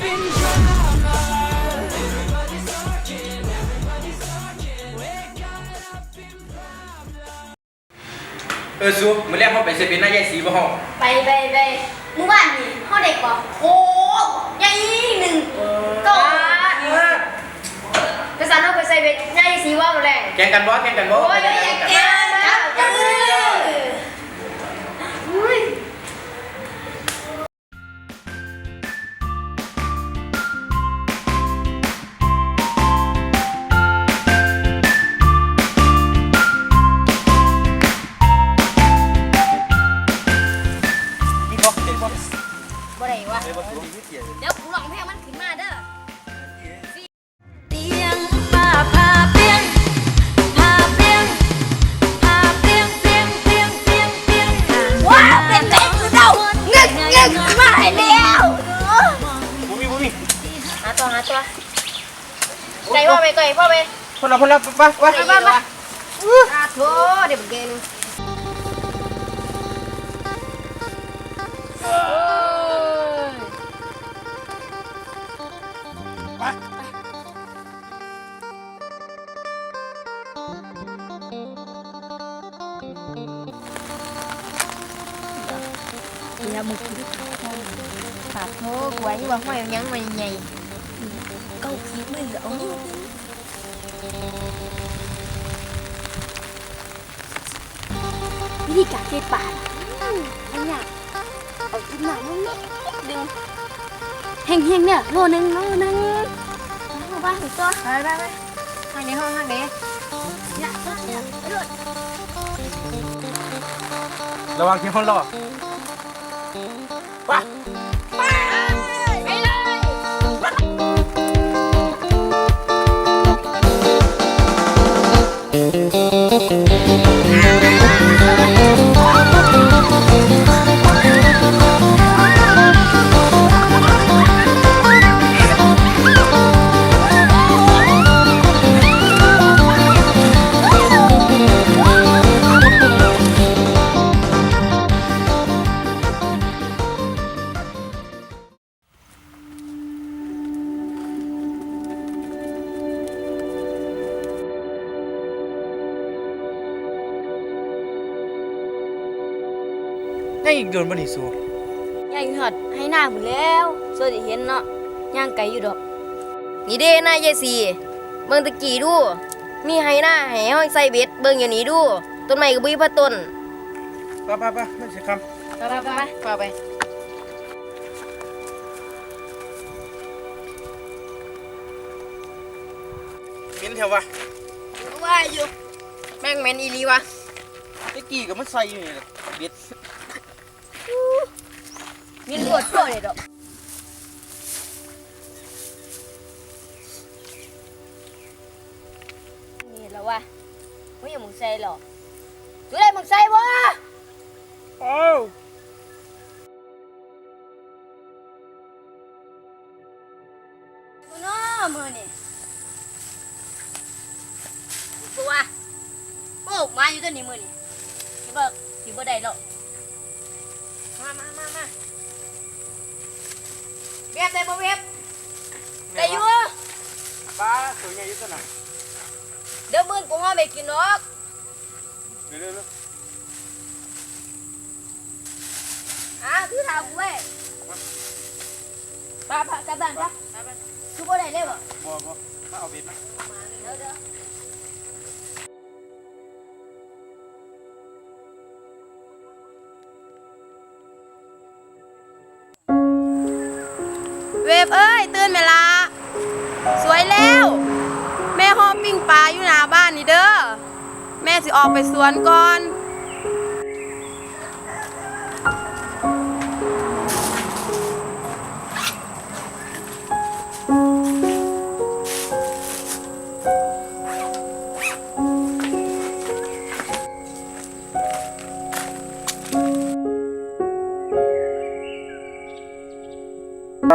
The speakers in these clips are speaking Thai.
เออซูมื้อแรกเขาไปเซเว่นหน้าแยกสีบ่ห้องไปไปไปเมื่อวานนี่ห้องเด็กบอกโอ้ยายหนึ่งก็ภาษาโน้ไปใส่เบ็ดยายสีว่าแรงแข่งกันบ่แข่งกันบ่โอ้ยอยากแก้นะเดี๋ยวกูลองเพลงมันขึ้นมาเด้อเตียงป้าพาเปียงพาเปียงพาเปียงเปียงเปียงเปียงเปียงว้าวเป็นเด็กคือเดาเงึกเงึกมาแล้วบ่มีบ่มีหาตัวหาตัวใจพ่อไปก่อยพ่อไปคนละคนละไปไปไปบ้านมาอาโถเดี๋ยวเกน แล้วมึงคิดปาโถกไว้ว่าห้อยยังไม่ใหญ่เก้าคิดไม่เหลือเอานี่วิธีการเก็บปลาอันเนี้ยเอาขึ้นมาน้องนี่ดึงแห้งๆเนี่ยโลนึงโลนึงเอาบ้านถึงตัวไปไปไปทางนี้ห้องทางนี้เนี่ยเนี่ยไปเลยระวังที่ห้องรอไป ยังอีกโดนบ่นี่ซูย่างหอดให้หน้าหมดแล้วสวัสดีเห็นเนาะย่างไก่อยู่ดอก นี่เด้หน้ายายสีเบิ่งตะกี้ดู มีให้หน้าให้ห้อยใส่เบ็ดเบิ่งอย่างนี้ดู ต้นไม้ก็บ่มีพระต้นไปไปไปมันสิคำไปไปไปไปไปไปเหม็นแถววะว่าอยู่แม่งแม่นอีหลีวะตะกี้ก็มันใส่อยู่นี่แหละเบ็ด มีลวดตัวเลยดอกนี่แล้ววะไม่อยากมึงใส่หรอกดูได้มึงใส่บ่ ว่าโอ้มาอยู่ตัวนี้มือนี่สิบ่สิบ่ได้หรอกมามามามาเว็บได้บ่เว็บได้อยู่ปลาสวยใหญ่อยู่ตัวน่ะเดี๋ยวมื้อกูหาไม่กินหรอกเร็วๆอะคือถามกูเว้ยไปไปกลับบ้านไปคือบ่ได้เลยบ่ๆบ่บ่มาเอาเบ็ดมามาเดี๋ยวเเวฟเอ้ยตื่นไหมลา สวยแล้ว แม่ห้อมปิ้งปลาอยู่หน้าบ้านนี่เด้อแม่สิออกไปสวนก่อน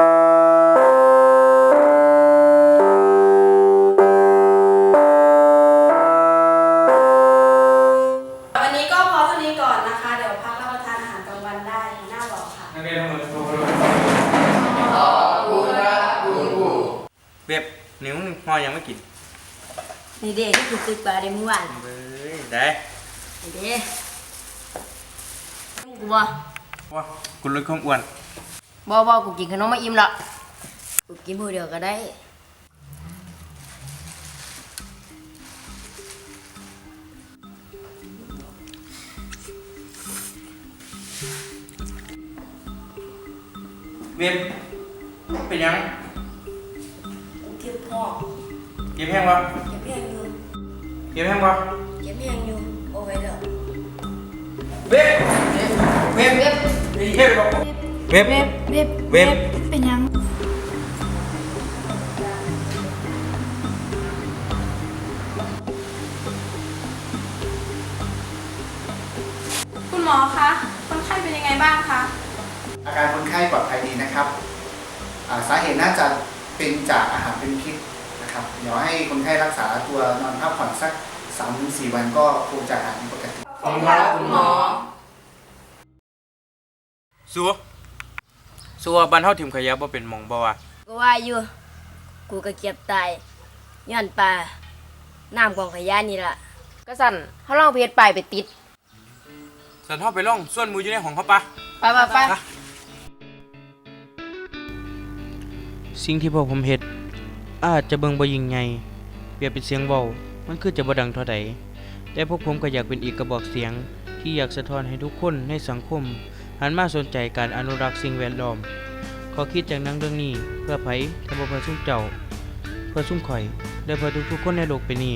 วันนี้ก็พอเท่านี้ก่อนนะคะ เดี๋ยวพักรับประทานอาหารกลางวันได้หน้าบอกค่ะ นักเรียนทั้งหมดทุกคนขอบคุณครับคุณครูเว็บนิ้วหนึ่งพอยังไม่กิน นี่เด็กที่ถูกตึกบาเดมื่อวานเบ้ยได้เด็กกูบ่ว่าคุณรู้คมอ้วน บ่บ่กูกินขนมมาอิ่มและกูกินผู้เดียวก็ได้ เว็บเป็นยังกูเก็บพ่อเก็บแห้งวะเก็บแห้งอยู่เก็บแห้งวะเก็บแห้งอยู่โอ้ไว้แล้วเว็บเว็บเว็บเว็บ เว็บ เว็บเว็บเว็บ เป็นยังคุณหมอคะคนไข้เป็นยังไงบ้างคะอาการคนไข้ปลอดภัยดีนะครับอ่าสาเหตุน่าจะเป็นจากอาหารเป็นพิษนะครับเดี๋ยวให้คนไข้รักษาตัวนอนพักผ่อนสัก3-4วันก็คงจะหายเป็นปกติ ขอบคุณครับคุณหมอ สัว สัวบ้านเฮาถิ่มขยะบ่เป็นหมองบ่วะก็ว่าอยู่ กูก็เก็บตายย้อนปลาน้ำกองขยะนี่ล่ะ ก็สั่นเขาลองเพจไปายไปติด สันเฮาไปล่องส่วนหมูอยู่ในห้องเขาปะ ไปไปไป สิ่งที่พวกผมเฮ็ด อาจจะเบิ่งบ่ยิ่งใหญ่เปรียบเป็นเสียงเว้ามันคือจะบ่ดังเท่าใดแต่พวกผมก็อยากเป็นอีกกระบอกเสียงที่อยากสะท้อนให้ทุกคนในสังคม หันมาสนใจการอนุรักษ์สิ่งแวดล้อมขอคิดจากหนังเรื่องนี้เพื่อไผถ้าบ่เพื่อสุ่มเจ้า เพื่อสุ่มข่อย และเพื่อทุกๆคนในโลกไปนี้